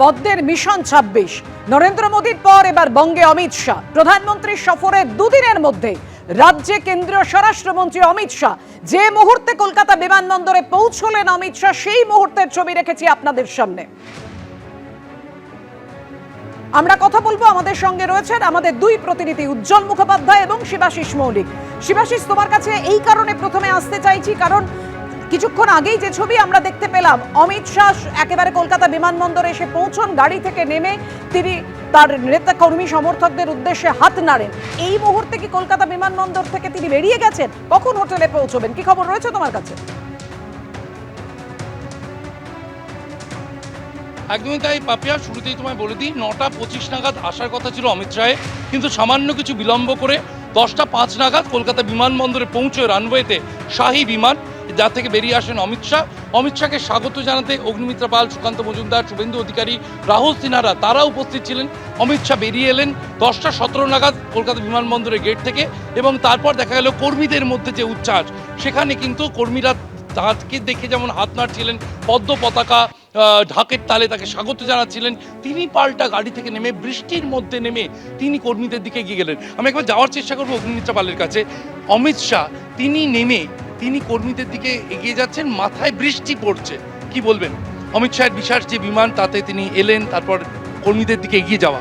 পদ্মের মিশন ছাব্বিশ। নরেন্দ্র মোদীর পর এবার বঙ্গে অমিত শাহ। প্রধানমন্ত্রীর সফরে দুদিনের মধ্যে রাজ্যে কেন্দ্রীয় স্বরাষ্ট্রমন্ত্রী অমিত শাহ। যে মুহূর্তে কলকাতা বিমানবন্দরে পৌঁছলেন অমিত শাহ, সেই মুহূর্তের ছবি রেখেছি আপনাদের সামনে। আমরা কথা বলব আমাদের সঙ্গে রয়েছেন আমাদের দুই প্রতিনিধি, উজ্জ্বল মুখোপাধ্যায় এবং শিবাশিস মৌলিক। শিবাশিস, তোমার কাছে এই কারণে প্রথমে আসতে চাইছি, কারণ কিছুক্ষণ আগেই যে ছবি আমরা দেখতে পেলাম, অমিত শাহ একেবারে কলকাতা বিমানবন্দরে এসে পৌঁছন, গাড়ি থেকে নেমে তিনি তার নেতা কর্মী সমর্থকদের উদ্দেশ্যে হাত নাড়েন। এই মুহূর্তে কি কলকাতা বিমানবন্দর থেকে তিনি বেরিয়ে গেছেন? কখন হোটেলে পৌঁছবেন? কি খবর রয়েছে তোমার কাছে? একদমই তাই, পাপিয়া। শুরুতেই তোমায় বলে দিই, নটা পঁচিশ নাগাদ আসার কথা ছিল অমিত শাহের, কিন্তু সামান্য কিছু বিলম্ব করে দশটা পাঁচ নাগাদ কলকাতা বিমানবন্দরে পৌঁছে রানওয়েতে শাহী বিমান। যা থেকে বেরিয়ে আসেন অমিত শাহ। অমিত শাহকে স্বাগত জানাতে অগ্নিমিত্রা পাল, সুকান্ত মজুমদার, শুভেন্দু অধিকারী, রাহুল সিনহারা, তারা উপস্থিত ছিলেন। অমিত শাহ বেরিয়ে এলেন দশটা সতেরো নাগাদ কলকাতা বিমানবন্দরের গেট থেকে এবং তারপর দেখা গেল কর্মীদের মধ্যে যে উচ্ছ্বাস, সেখানে কিন্তু কর্মীরা তাকে দেখে যেমন হাত নাড়ছিলেন, পদ্ম পতাকা ঢাকের তালে তাকে স্বাগত জানাচ্ছিলেন। তিনি পাল্টা গাড়ি থেকে নেমে বৃষ্টির মধ্যে নেমে তিনি কর্মীদের দিকে এগিয়ে গেলেন। আমি একবার যাওয়ার চেষ্টা করব অগ্নিমিত্রা পালের কাছে। অমিত শাহ, তিনি নেমে তিনি কর্মীদের দিকে এগিয়ে যাচ্ছেন, মাথায় বৃষ্টি পড়ছে। কি বলবেন? অমিত শাহের বিশাল যে বিমান, তাতে তিনি এলেন, তারপর কর্মীদের দিকে এগিয়ে যাওয়া।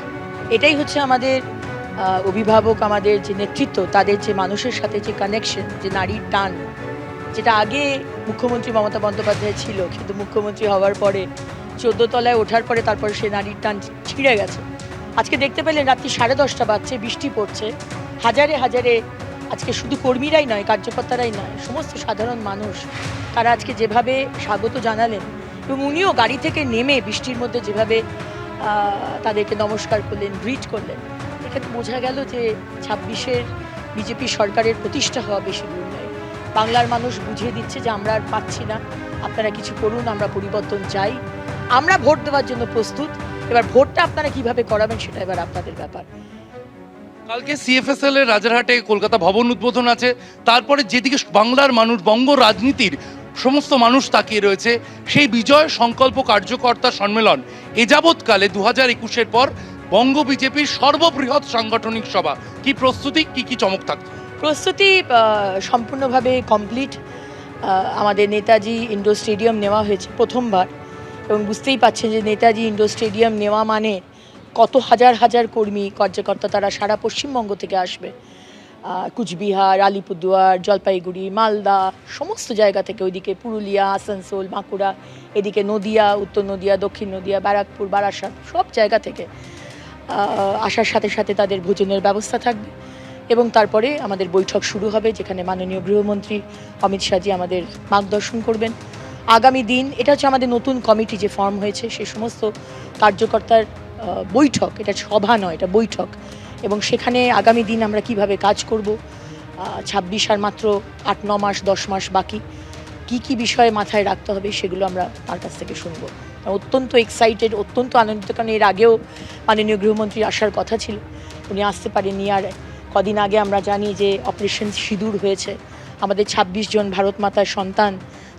এটাই হচ্ছে আমাদের অভিভাবক, আমাদের যে নেতৃত্ব, তাদের যে মানুষের সাথে যে কানেকশন যে নারীর টান, যেটা আগে মুখ্যমন্ত্রী মমতা বন্দ্যোপাধ্যায় ছিল, কিন্তু মুখ্যমন্ত্রী হওয়ার পরে, চোদ্দ তলায় ওঠার পরে তারপর সে নারীর টান ছিঁড়ে গেছে। আজকে দেখতে পেলেন রাত্রি সাড়ে দশটা বাজছে, বৃষ্টি পড়ছে। হাজারে হাজারে আজকে শুধু কর্মীরাই নয়, কার্যকর্তারাই নয়, সমস্ত সাধারণ মানুষ তারা আজকে যেভাবে স্বাগত জানালেন এবং উনিও গাড়ি থেকে নেমে বৃষ্টির মধ্যে যেভাবে তাদেরকে নমস্কার করলেন গ্রিট করলেন এখানে বোঝা গেল যে ছাব্বিশের বিজেপি সরকারের প্রতিষ্ঠা হওয়া বেশি দূর নয়। বাংলার মানুষ বুঝিয়ে দিচ্ছে যে আমরা আর পাচ্ছি না, আপনারা কিছু করুন, আমরা পরিবর্তন চাই। আমরা ভোট দেওয়ার জন্য প্রস্তুত, এবার ভোটটা আপনারা কীভাবে করাবেন সেটা এবার আপনাদের ব্যাপার। কালকে সিএফএসএল এর রাজারহাটে কলকাতা ভবন উদ্বোধন আছে। তারপরে যেদিকে বাংলার মানুষ, বঙ্গ রাজনীতির সমস্ত মানুষ তাকিয়ে রয়েছে, সেই বিজয় সংকল্প কার্যকর্তা সম্মেলন। এ যাবৎকালে দু হাজার একুশের পর বঙ্গ বিজেপির সর্ববৃহৎ সাংগঠনিক সভা। কি প্রস্তুতি, কি কি চমক থাকছে? প্রস্তুতি সম্পূর্ণভাবে কমপ্লিট আমাদের নেতাজি ইন্ডোর স্টেডিয়াম নেওয়া হয়েছে প্রথমবার। এবং বুঝতেই পারছেন যে নেতাজি ইন্ডোর স্টেডিয়াম নেওয়া মানে কত হাজার হাজার কর্মী কার্যকর্তা তারা সারা পশ্চিমবঙ্গ থেকে আসবে। কুচবিহার, আলিপুরদুয়ার, জলপাইগুড়ি, মালদা, সমস্ত জায়গা থেকে ওইদিকে পুরুলিয়া, আসানসোল, বাঁকুড়া, এদিকে নদিয়া, উত্তর নদিয়া, দক্ষিণ নদিয়া, ব্যারাকপুর, বারাসাত, সব জায়গা থেকে আসার সাথে সাথে তাদের ভোজনের ব্যবস্থা থাকবে। এবং তারপরে আমাদের বৈঠক শুরু হবে, যেখানে মাননীয় গৃহমন্ত্রী অমিত শাহজি আমাদের মার্গদর্শন করবেন। আগামী দিন এটা হচ্ছে আমাদের নতুন কমিটি যে ফর্ম হয়েছে, সে সমস্ত কার্যকর্তার বৈঠক, এটা সভা নয়, এটা বৈঠক। এবং সেখানে আগামী দিন আমরা কীভাবে কাজ করব? ছাব্বিশ আর মাত্র আট, ন মাস, দশ মাস বাকি। কি কি বিষয়ে মাথায় রাখতে হবে সেগুলো আমরা তার কাছ থেকে শুনব। অত্যন্ত এক্সাইটেড অত্যন্ত আনন্দিত, কারণ এর আগেও মাননীয় গৃহমন্ত্রী আসার কথা ছিল। উনি আসতে পারেননি আর কদিন আগে আমরা জানি যে অপারেশন সিঁদুর হয়েছে। আমাদের ২৬ জন ভারত মাতার সন্তান,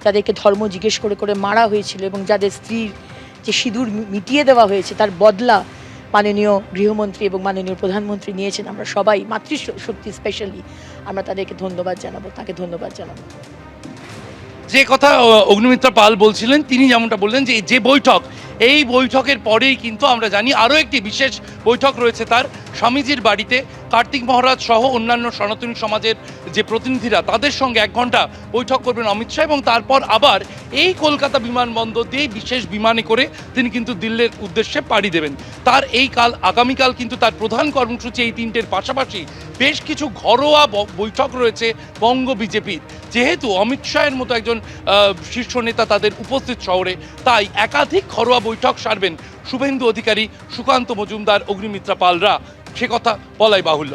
যাদেরকে ধর্ম জিজ্ঞেস করে করে মারা হয়েছিল এবং যাদের স্ত্রীর যে সিঁদুর মিটিয়ে দেওয়া হয়েছে, তার বদলা মাননীয় গৃহমন্ত্রী এবং মাননীয় প্রধানমন্ত্রী নিয়েছেন। আমরা সবাই মাতৃশক্তি স্পেশালি আমরা তাদেরকে ধন্যবাদ জানাব, তাকে ধন্যবাদ জানাব। যে কথা অগ্নিমিত্র পাল বলছিলেন, তিনি যেমনটা বললেন যে যে বৈঠক এই বৈঠকের পরেই কিন্তু আমরা জানি আরও একটি বিশেষ বৈঠক রয়েছে তার। স্বামীজির বাড়িতে কার্তিক মহারাজ সহ অন্যান্য সনাতনী সমাজের যে প্রতিনিধিরা, তাদের সঙ্গে এক ঘণ্টা বৈঠক করবেন অমিত শাহ এবং তারপর আবার এই কলকাতা বিমানবন্দর দিয়ে বিশেষ বিমানে করে তিনি কিন্তু দিল্লির উদ্দেশ্যে পাড়ি দেবেন। তার এই কাল, আগামীকাল কিন্তু তার প্রধান কর্মসূচি এই তিনটের পাশাপাশি বেশ কিছু ঘরোয়া বৈঠক রয়েছে বঙ্গ বিজেপির যেহেতু অমিত শাহের মতো একজন শীর্ষ নেতা তাদের উপস্থিত শহরে, তাই একাধিক ঘরোয়া বৈঠক সারবেন শুভেন্দু অধিকারী, সুকান্ত মজুমদার, অগ্নিমিত্রা পালরা সে কথা বলাই বাহুল্য।